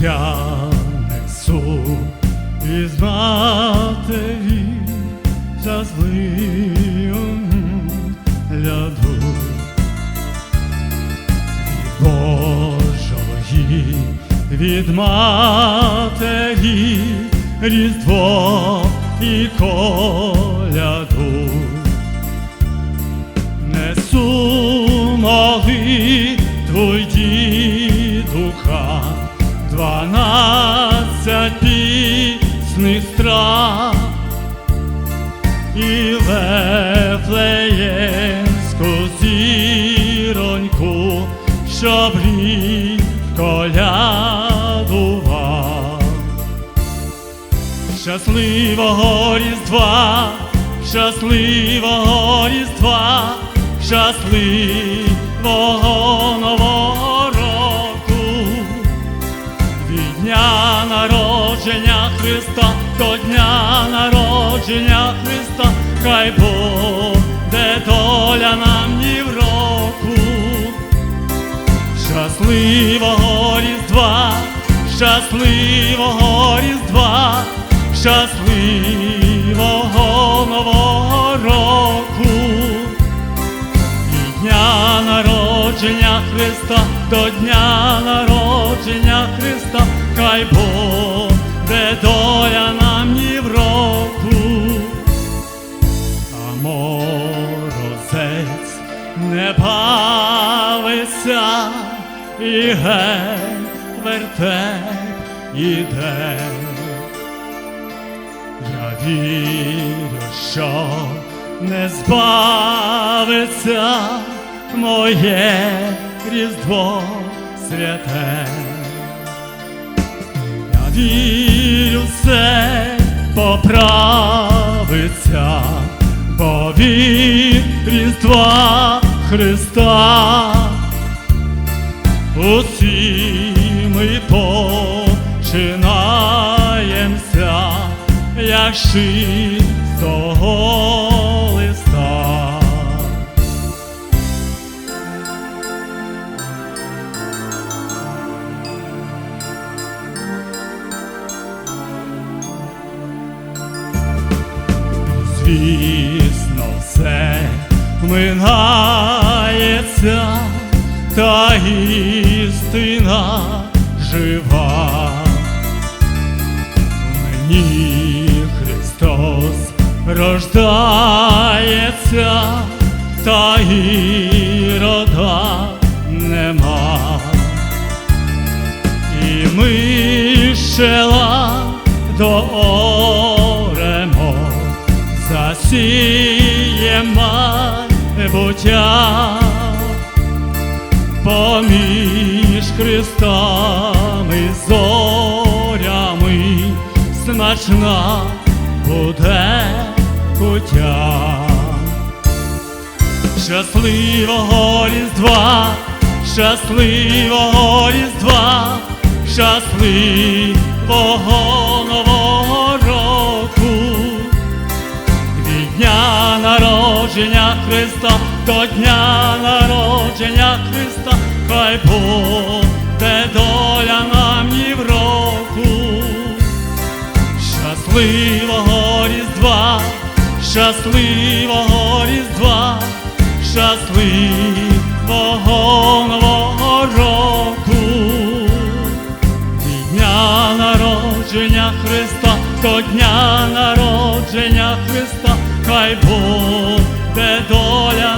Я несу із матері щасливу ляду від Божої, від матері різдво і коляду. Несу молитву дванадцять пісних страв і вефлеємську зіроньку, щоб рік колядував. Щасливого Різдва, щасливого Різдва, щасливого Нового Христа до дня народження Христа, хай буде доля нам ні в року. Щасливого Різдва, щасливого Різдва, щасливого Нового року, і дня народження Христа до дня народження Христа, хай буде доля не бавиться і геть вертеп іде. Я вірю, що не збавиться моє різдво святе. Я вірю, все поправиться, бо від Різдва Христа усі ми починаємося, як чистого листа. Все минається, та істина жива. Мені Христос рождається, та ірода нема. І ми щела до оремо, засіємо буття поміж хрестами зорями смачна буде куття. Щасливого Різдва, щасливого Різдва, щасливого Нового року, від дня народження Христа до дня народження Христа, хай буде доля нам ні в року. Щасливого Різдва, щасливого Різдва, щасливого Нового року, від дня народження Христа до дня народження Христа, хай буде доля